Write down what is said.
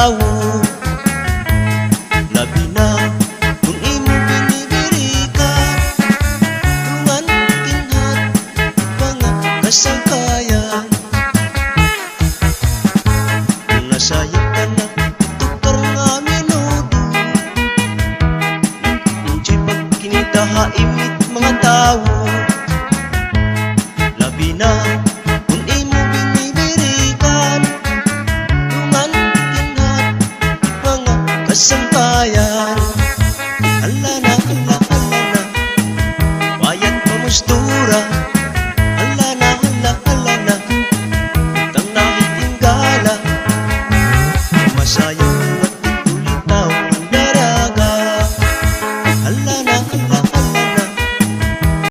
tao. Labi na kung imo binibirikat Tuman kinhat mga kasangkayan Kung nasayang ka na tukar nga minudo. Hindi pagkinita haimit mga tao. Kasampayan Alala, alala, alala Bayan pamusto